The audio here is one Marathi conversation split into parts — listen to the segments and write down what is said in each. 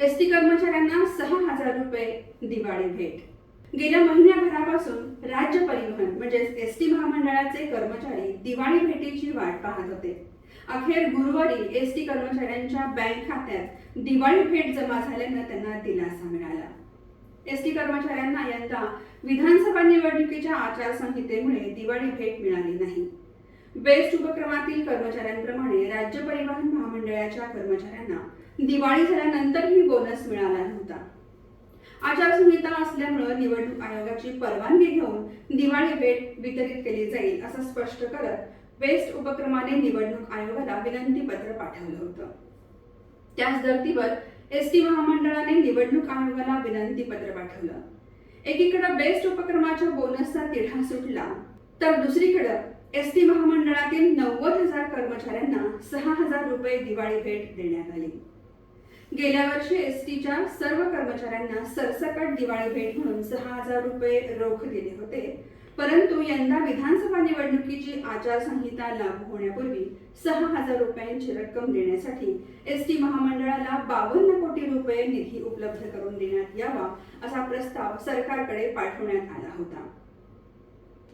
एसटी कर्मचाऱ्यांना सहा हजार रुपये दिवाळी भेट. गेल्या महिन्याभरापासून राज्य परिवहन म्हणजेच एस टी महामंडळाचे कर्मचारी दिवाळी भेटीची वाट पाहत होते. अखेर गुरुवारी एस टी कर्मचाऱ्यांच्या बँक खात्यात दिवाळी भेट जमा झाल्यानं त्यांना दिलासा मिळाला. एस टी कर्मचाऱ्यांना यंदा विधानसभा निवडणुकीच्या आचारसंहितेमुळे दिवाळी भेट मिळाली नाही. बेस्ट उपक्रमातील कर्मचाऱ्यांप्रमाणे राज्य परिवहन मंडळाच्या कर्मचाऱ्यांना दिवाळी झाल्यानंतरही बोनस मिळाला नव्हता. आचारसंहिता असल्यामुळं निवडणूक आयोगाची परवानगी घेऊन दिवाळी भेट वितरित केली जाईल असं स्पष्ट करत बेस्ट उपक्रमाने निवडणूक आयोगाला विनंती पत्र पाठवलं होतं. त्याच धर्तीवर एस टी महामंडळाने निवडणूक आयोगाला विनंती पत्र पाठवलं. एकीकडे बेस्ट उपक्रमाच्या बोनसचा तिढा सुटला तर दुसरीकडे एस टी महामंडळातील नव्वद हजार कर्मचाऱ्यांना सहा हजार रुपये दिवाळी भेट देण्यात आली. गेल्या वर्षी एस टीच्या सर्व कर्मचाऱ्यांना सरसकट दिवाळी भेट म्हणून सहा हजार रुपये रोख दिले होते. परंतु यंदा विधानसभा निवडणुकीची आचारसंहिता लागू होण्यापूर्वी सहा हजार रुपयांची रक्कम देण्यासाठी एस टी महामंडळाला बावन्न कोटी रुपये निधी उपलब्ध करून देण्यात यावा असा प्रस्ताव सरकारकडे पाठवण्यात आला होता.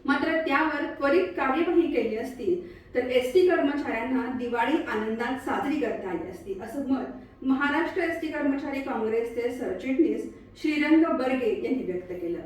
मात्र त्यावर त्वरित कार्यवाही केली असती तर एस टी कर्मचाऱ्यांना दिवाळी आनंदात साजरी करता आली असती असं मत महाराष्ट्र एस टी कर्मचारी काँग्रेसचे सरचिटणीस श्रीरंग बर्गे यांनी व्यक्त केलं.